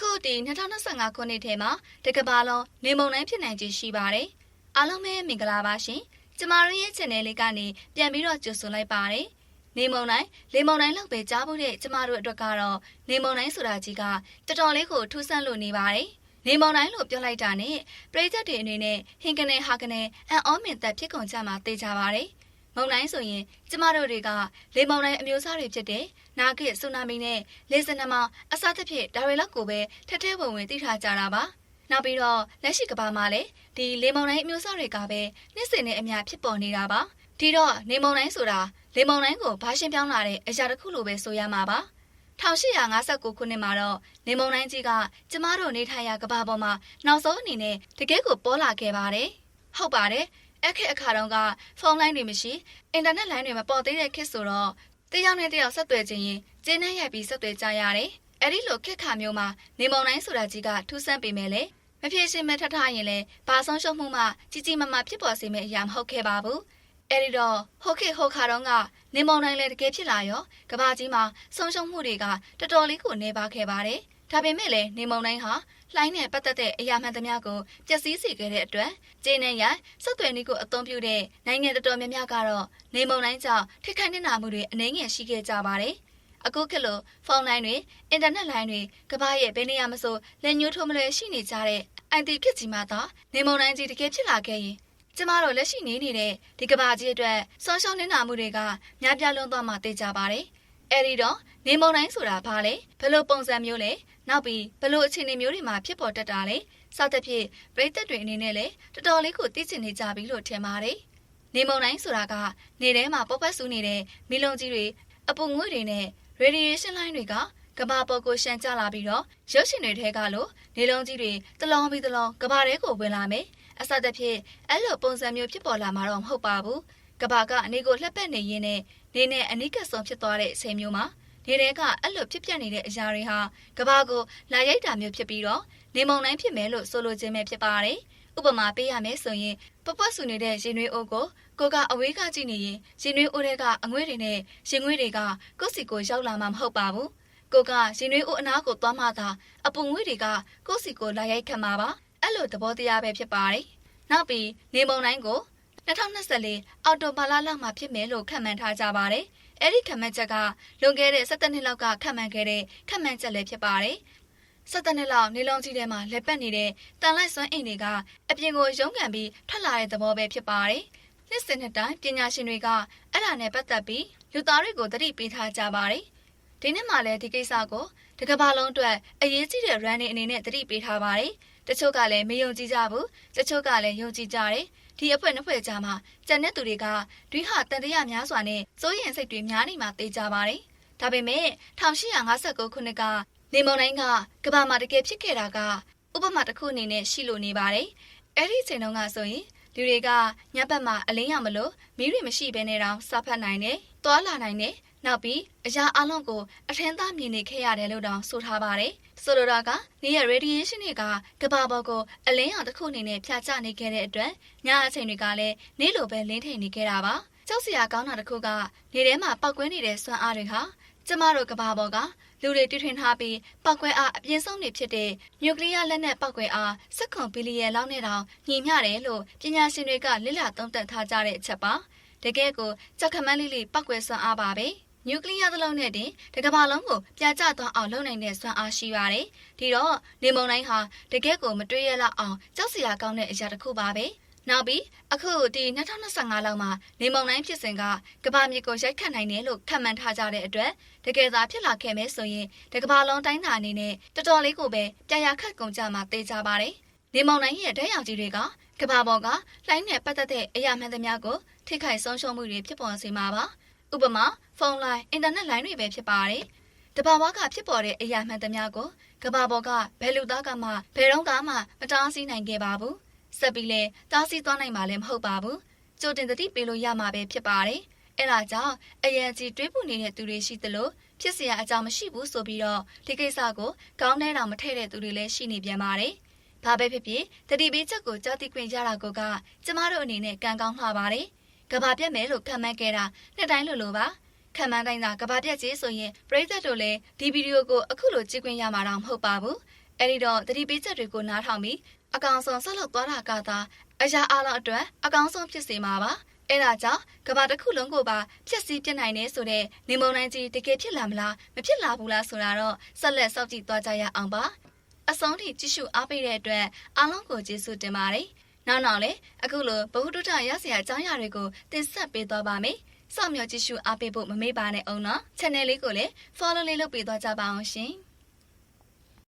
အခုဒီ2025ခုနှစ်ထဲမှာတကဘာလုံးနေမုံတိုင်းဖြစ်နိုင်ခြေရှိပါတယ်။အားလုံးပဲမင်္ဂလာပါရှင်။ကျမတို့ရဲ့ channel လေးကနေပြန်ပြီးတော့ကြိုဆိုလိုက်ပါတယ်။နေမုံတိုင်းလေမုံတိုင်းလောက်ပဲကြားဖို့တဲ့ကျမတို့အတွက်ကတော့နေမုံတိုင်းဆိုတာကြီးကတော်တော်လေးကိုထူးဆန်းလို့နေပါတယ်။နေမုံတိုင်းလို့ပြောလိုက်တာနဲ့ပြည်သက်တွေအနေနဲ့ဟင်ကနေဟာကနေအန်အောမင်သက်ဖြစ်ကုန်ကြမှာသိကြပါတယ်။ မုံတိုင်းဆိုရင်ကျမတို့တွေကလေမုံတိုင်းအမျိုးအစားတွေဖြစ်တဲ့နာဂစ်ဆူနာမီနဲ့လေဆနမအစသဖြင့်ဒါတွေလောက်ကိုပဲထက်ထဲဝင်ဝင်သိထားကြတာပါနောက်ပြီးတော့လက်ရှိကဘာမှာလည်းဒီလေမုန်တိုင်းအမျိုးအစားတွေကပဲနှစ်စဉ်နဲ့အများဖြစ်ပေါ်နေတာပါဒီတော့နေမုန်တိုင်းဆိုတာလေမုန်တိုင်းကိုဘာရှင်းပြောင်းလာတဲ့အရာတစ်ခုလိုပဲဆိုရမှာပါ1859ခုနှစ်မှာတော့နေမုန်တိုင်းကြီးကကျမတို့နေထိုင်ရာကဘာပေါ်မှာနောက်ဆုံးအနေနဲ့တကယ်ကိုပေါ်လာခဲ့ပါတယ်ဟုတ်ပါတယ် အခက်အခါတုန်းကဖုန်းလိုင်းတွေမရှိအင်တာနက်လိုင်းတွေမပေါ်သေးတဲ့ခေတ်ဆိုတော့တယောက်နဲ့တယောက်ဆက်သွယ်ခြင်းရင်ကျင်းနဲ့ရိုက်ပြီးဆက်သွယ်ကြရတယ်။အဲ့ဒီလိုခက်ခါမျိုးမှာနေမုံတိုင်းဆိုတာကြီးကထူးဆန်းပေမဲ့လေမဖြစ်ရှင်မထထရင်လေဘာဆုံးရှုံးမှုမှကြီးကြီးမားမားဖြစ်ပေါ်စေမယ့်အရာမဟုတ်ခဲ့ပါဘူး။ အဲ့ဒီတော့ဟုတ်ခေဟုတ်ခါတော့ကနေမုံတိုင်းလည်းတကယ်ဖြစ်လာရောကဘာကြီးမှာဆုံးရှုံးမှုတွေကတော်တော်လေးကိုနေပါခဲ့ပါတယ်။ဒါပေမဲ့လည်းနေမုံတိုင်းဟာလှိုင်းနဲ့ပတ်သက်တဲ့အရာမှန်သမျှကိုပျက်စီးစေခဲ့တဲ့အတွက်ကျင်းနဲ့ရဆက်သွယ်နည်းကိုအသုံးပြုတဲ့နိုင်ငံတော်တော်များများကတော့နေမုံတိုင်းကြောင့်ထိခိုက်နှိမ့်နာမှုတွေအနည်းငယ်ရှိခဲ့ကြပါတယ်။အခုခေတ်လိုဖုန်းလိုင်းတွေအင်တာနက်လိုင်းတွေကမ္ဘာရဲ့ဘယ်နေရာမဆိုလက်ညှိုးထိုးမလွယ်ရှိနေကြတဲ့အန်တီခေတ်ကြီးမှာတော့နေမုံတိုင်းကြီးတကယ်ဖြစ်လာခဲ့ရင် ကျမတို့လက်ရှိနေနေတဲ့ဒီကဘာကြီးအတွက်ဆုံးရှုံးနေတာမှုတွေကများပြားလွန်းသွားမှသိကြပါတယ်။အဲဒီတော့နေမုံတိုင်းဆိုတာဘာလဲဘယ်လိုပုံစံမျိုးလဲနောက်ပြီးဘလို့အခြေအနေမျိုးတွေမှာဖြစ်ပေါ်တတ်တာလဲစသဖြင့်ပြည်သက်တွေအနေနဲ့လည်းတော်တော်လေးကိုသိချင်နေကြပြီလို့ထင်ပါတယ်။နေမုံတိုင်းဆိုတာကနေထဲမှာပေါပတ်ဆူနေတဲ့မီလုံကြီးတွေအပူငွေ့တွေနဲ့ radiation line တွေကကဘာပေါ်ကိုရှန်ကျလာပြီးတော့ရုပ်ရှင်တွေထဲကလို့နေလုံးကြီးတွေတလောင်းပြီးတလောင်းကဘာထဲကိုဝင်လာမယ်။ အစသဖြင့်အဲ့လိုပုံစံမျိုးဖြစ်ပေါ်လာမှာတော့မဟုတ်ပါဘူး။ကဘာကအနေကိုလှက်ပက်နေရင်းနဲ့နေနဲ့အနိကဆုံးဖြစ်သွားတဲ့အချိန်မျိုးမှာနေတဲကအဲ့လိုဖြစ်ပျက်နေတဲ့အရာတွေဟာကဘာကိုလာရိုက်တာမျိုးဖြစ်ပြီးတော့နေမုံတိုင်းဖြစ်မယ်လို့ဆိုလိုခြင်းပဲဖြစ်ပါတယ်။ဥပမာပေးရမယ်ဆိုရင်ပပွက်ဆူနေတဲ့ရင်နွေးအိုးကိုကိုကအဝေးကကြည့်နေရင်ရင်နွေးအိုးတွေကအငွေ့တွေနဲ့ရင်ငွေ့တွေကကိုယ့်စီကိုရောက်လာမှာမဟုတ်ပါဘူး။ကိုကရင်နွေးအိုးအနားကိုသွားမှသာအပူငွေ့တွေကကိုယ့်စီကိုလာရိုက်ခံမှာပါ။အဲ့လိုသဘောတရားပဲဖြစ်ပါတယ်။ နောက်ပြီးနေမုံတိုင်းကို2024အော်တိုဘာလလောက်မှာဖြစ်မယ်လို့ခန့်မှန်းထားကြပါတယ်။အဲ့ဒီခက်မှန်းချက်ကလွန်ခဲ့တဲ့17နှစ်လောက်ကခက်မှန်းခဲ့တဲ့ခက်မှန်းချက်လည်းဖြစ်ပါတယ်။17နှစ်လောက်နေလုံးကြီးထဲမှာလက်ပတ်နေတဲ့တန်လိုက်စွမ်းအိမ်တွေကအပြင်ကိုရုံးကန်ပြီးထွက်လာတဲ့သဘောပဲဖြစ်ပါတယ်။နှစ်စဉ်နှစ်တိုင်းပညာရှင်တွေကအဲ့ဒါနဲ့ပတ်သက်ပြီးလူသားတွေကိုသတိပေးထားကြပါတယ်။ဒီနှစ်မှလည်းဒီကိစ္စကိုတကဘာလုံးအတွက်အရေးကြီးတဲ့ running အနေနဲ့သတိပေးထားပါတယ်။ တချို့ကလည်းမယုံကြည်ကြဘူး။တချို့ကလည်းယုံကြည်ကြတယ်။ဒီအဖွဲ့နှစ်ဖွဲ့ကြားမှာကြံတဲ့သူတွေကဒွိဟာတန်တရာများစွာနဲ့စိုးရင်စိတ်တွေများနေမှသိကြပါတယ်။ဒါပေမဲ့1859ခုနှစ်ကနေမုံတိုင်းကကဘာမှာတကယ်ဖြစ်ခဲ့တာကဥပမာတစ်ခုအနေနဲ့ရှိလို့နေပါတယ်။အဲ့ဒီချိန်တုန်းကဆိုရင်လူတွေကညဘက်မှာအလင်းရမလို့မီးတွေမရှိဘဲနဲ့တောင်စားဖတ်နိုင်တယ်။သွားလာနိုင်တယ်။ နောက်ပြီးအရာအလုံးကိုအထင်းသားမြင်နေခဲ့ရတယ်လို့တောင်ဆိုထားပါတယ်။ဆိုလိုတာကနေရ radiation တွေကကဘာပေါ်ကိုအလင်းရောင်တစ်ခုအနေနဲ့ဖြာချနေခဲ့တဲ့အတွက်ညအချိန်တွေကလည်းနေ့လိုပဲလင်းထိန်နေခဲ့တာပါ။ကြောက်စရာကောင်းတာတစ်ခုကနေထဲမှာပောက်ကွဲနေတဲ့စွမ်းအားတွေဟာကျမတို့ကဘာပေါ်ကလူတွေတည်ထွင်ထားပြီးပောက်ကွဲအားအပြင်းဆုံးနေဖြစ်တဲ့နျူကလ িয়ার လက်နက်ပောက်ကွဲအားစက္ကွန်ဘီလီယံလောက်နဲ့တောင်ညီမျှတယ်လို့ပညာရှင်တွေကလေ့လာသုံးသပ်ထားကြတဲ့အချက်ပါတကယ်ကိုကြောက်ခမန်းလေးလေးပောက်ကွဲစွမ်းအားပါပဲ။ နျူကလ িয়ার သလုံးနဲ့တင်တကဘာလုံးကိုပြာကျသွားအောင်လုပ်နိုင်တဲ့စွမ်းအားရှိပါတယ်။ဒီတော့နေမုံတိုင်းဟာတကယ်ကိုမတွေးရလောက်အောင်ကြောက်စရာကောင်းတဲ့အရာတစ်ခုပါပဲ။နောက်ပြီးအခုဒီ2025လောက်မှာနေမုံတိုင်းဖြစ်စဉ်ကကဘာမြေကိုရိုက်ခတ်နိုင်တယ်လို့ခန့်မှန်းထားကြတဲ့အတွက်တကယ်သာဖြစ်လာခဲ့မယ်ဆိုရင်တကဘာလုံးတိုင်းသာအနေနဲ့တော်တော်လေးကိုပဲပြာရခတ်ကုန်ကြမှာသိကြပါတယ်။နေမုံတိုင်းရဲ့ဓာတ်ရောင်ကြီးတွေကကဘာပေါ်ကလှိုင်းနဲ့ပတ်သက်တဲ့အရာမှန်သမျှကိုထိခိုက်ဆုံးရှုံးမှုတွေဖြစ်ပေါ်စေမှာပါ။ ။ဥပမာဖုန်းလိုင်း၊အင်တာနက်လိုင်းတွေပဲဖြစ်ပါတယ်။တဘာဝကဖြစ်ပေါ်တဲ့အရာမှန်သမျှကိုကဘာပေါ်ကဘယ်လူသားကမှဘယ်တော့ကမှမတားဆီးနိုင်ခဲ့ပါဘူး။ဆက်ပြီးလဲတားဆီးသွားနိုင်မှာလည်းမဟုတ်ပါဘူး။ကြိုတင်သတိပေးလို့ရမှာပဲဖြစ်ပါတယ်။အဲဒါကြောင့်အရန်ကြီးတွေးပူနေတဲ့သူတွေရှိသလိုဖြစ်စရာအကြောင်းမရှိဘူးဆိုပြီးတော့ဒီကိစ္စကိုကောင်းတဲ့တော်မထည့်တဲ့သူတွေလည်းရှိနေပြန်ပါတယ်။ဘာပဲဖြစ်ဖြစ်တတိပေးချက်ကိုကြားသိခွင့်ရတာကကျမတို့အနေနဲ့ကံကောင်းလှပါတယ်။ ကဘာပြက်မယ်လို့ခံမှန်းခဲ့တာနှစ်တိုင်းလိုလိုပါခံမှန်းတိုင်းသာကဘာပြက်ကြီးဆိုရင်ပရိသတ်တို့လည်းဒီဗီဒီယိုကိုအခုလိုကြည့်ခွင့်ရမှာတော့မဟုတ်ပါဘူးအဲ့ဒီတော့တတိပေးချက်တွေကိုနားထောင်ပြီးအကောင်ဆုံးဆက်လုပ်သွားတာကသာအရာအလုံးအတွက်အကောင်ဆုံးဖြစ်စေမှာပါအဲ့ဒါကြောင့်ကဘာတစ်ခုလုံးကိုပါဖြည့်ဆည်းပြစ်နိုင်နေဆိုတဲ့နေမုံနိုင်ကြီးတကယ်ဖြစ်လာမလားမဖြစ်လာဘူးလားဆိုတာတော့ဆက်လက်စောင့်ကြည့်သွားကြရအောင်ပါအဆုံးထိကြည့်ရှုအားပေးတဲ့အတွက်အားလုံးကိုကျေးဇူးတင်ပါတယ် နောက်နောက်လည်းအခုလိုဘ ഹു တုထရစရာအကြောင်းအရာတွေကိုတင်ဆက်ပေးသွားပါမယ်စောင့်မျှော်ကြည့်ရှုအားပေးဖို့မမေ့ပါနဲ့အောင်နော် channel လေးကိုလည်း follow လေးလုပ်ပေးသွားကြပါအောင်ရှင်